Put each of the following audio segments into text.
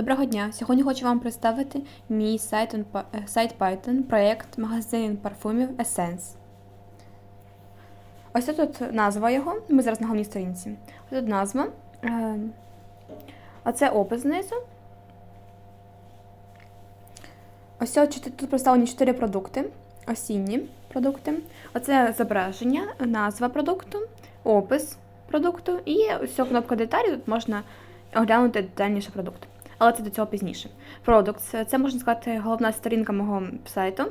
Доброго дня! Сьогодні хочу вам представити мій сайт, е, сайт Python, проєкт магазин парфумів Essence. Ось тут назва його. Ми зараз на головній сторінці. Ось тут назва. Е, Оце опис знизу. Ось тут представлені 4 продукти, осінні продукти. Оце зображення, назва продукту, опис продукту і ось ця кнопка деталі. Тут можна оглянути детальніше продукт. Але це до цього пізніше. Products – це можна сказати головна сторінка мого сайту.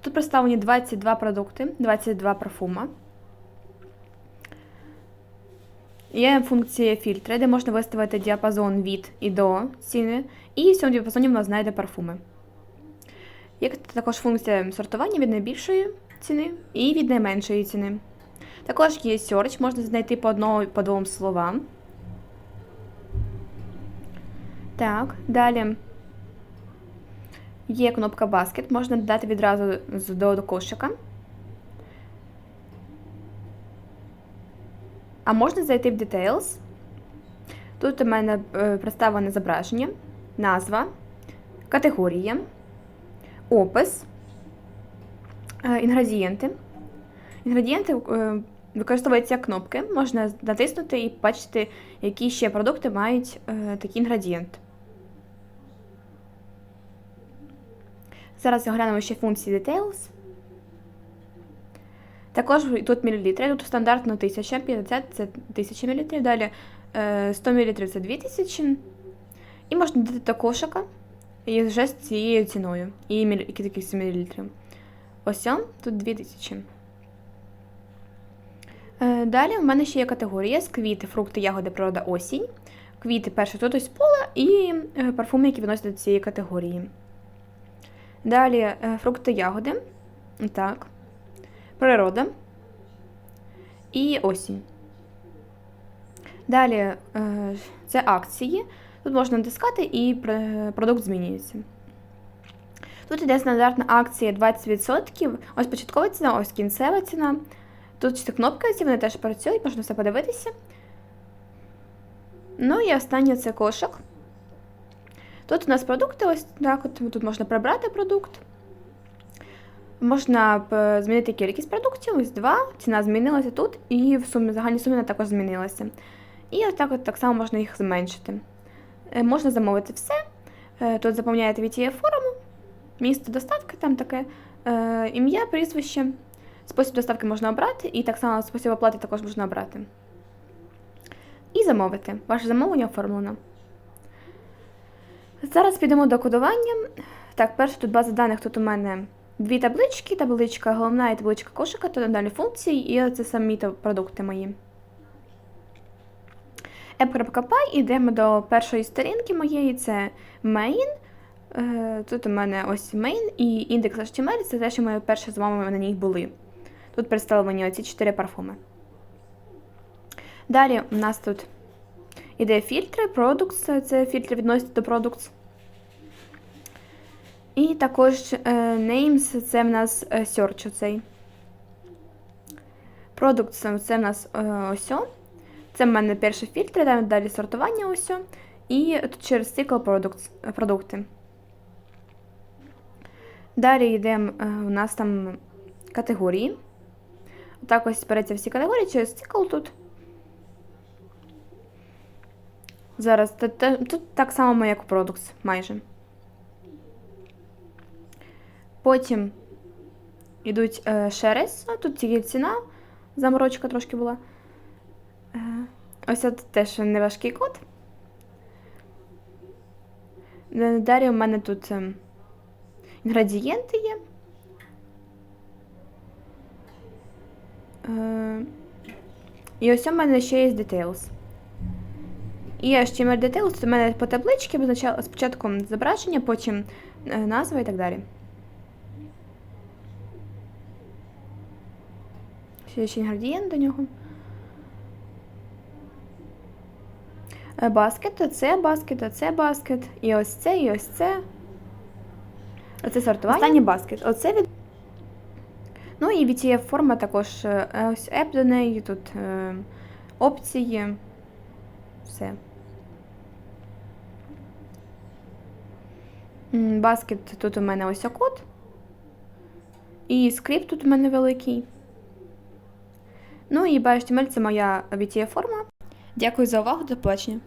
Тут представлені 22 продукти, 22 парфума. Є функція фільтри, де можна виставити діапазон від і до ціни. І в цьому діапазоні вона знайде парфуми. Є також функція сортування від найбільшої ціни і від найменшої ціни. Також є search, можна знайти по одному по двом словам. Так, далі є кнопка Basket, можна додати відразу до, кошика. А можна зайти в Details. Тут у мене е, представлене зображення, назва, категорія, опис, е, інгредієнти. Інгредієнти е, використовуються кнопки, можна натиснути і бачити, які ще продукти мають такий інгредієнт. Зараз оглянемо ще функції Details. Також тут мілілітри, тут стандартно 1000, 50 це 1000 мл, далі е, 100 мл це 2000. І можна додати до кошика і вже з цією ціною. І кількістю мілілітрів. Ось он, тут 2000. Е, Далі в мене ще є категорія з квіти, фрукти, ягоди, природа, осінь. Квіти перше тут ось пола і е, парфуми, які відносяться до цієї категорії. Далі е, фрукти, ягоди. Так. Природа. І осінь. Dалі е, це акції. Тут можна натискати і продукт змінюється. Тут йде стандартна акція 20%. Ось початкова ціна, ось кінцева ціна. Тут ще кнопки, ці вони теж працюють, можна все подивитися. Ну і останнє це кошик. Тут у нас продукти, ось так. От, тут можна прибрати продукт. Можна змінити кількість продуктів, ось два. Ціна змінилася тут, і в сумі, загальній сумі вона також змінилася. І ось так, от, так само можна їх зменшити. Е, Можна замовити все. Е, Тут заповняєте VTF форму, місце доставки, там таке е, ім'я, прізвище. Спосіб доставки можна обрати, і так само спосіб оплати також можна обрати. І замовити. Ваше замовлення оформлено. Зараз підемо до кодування. Так, перше тут база даних, тут у мене дві таблички, табличка головна і табличка кошика, то далі функції, і це самі продукти мої. app.py, йдемо до першої сторінки моєї, це main. Е, Тут у мене ось main і індекс HTML, це те, що ми перше з вами на ній були. Тут представлені оці чотири парфуми. Далі у нас тут іде фільтри, products, це фільтри відносяться до products. І також е, names, це в нас е, search оцей. Products, це в нас е, ось. Це в мене перші фільтри, далі- сортування ось. І тут через цикл products, е, продукти. Далі йдемо, у нас там категорії. Так ось береться всі категорії через цикл тут. Зараз тут, так само, як у Products, майже. Потім йдуть е, shares, а тут тільки ціна, заморочка трошки була. Е, ось тут теж неважкий код. Е, Далі у мене тут е, інгредієнти є. Е, І ось у мене ще є details. І HTML details це у мене по табличці позначало спочатку зображення, потім е, назва і так далі. Ще інгредієнт до нього. Е, Баскет, це баскет, це баскет. І ось це, і ось це. Оце сортування. Останній баскет. Оце від. Ну і VTF форма також. е, Ось еп до неї, тут е, опції. Все. Баскет тут у мене ось код. І скрипт тут у мене великий. Ну і BHTML це моя VTF форма. Дякую за увагу, до побачення.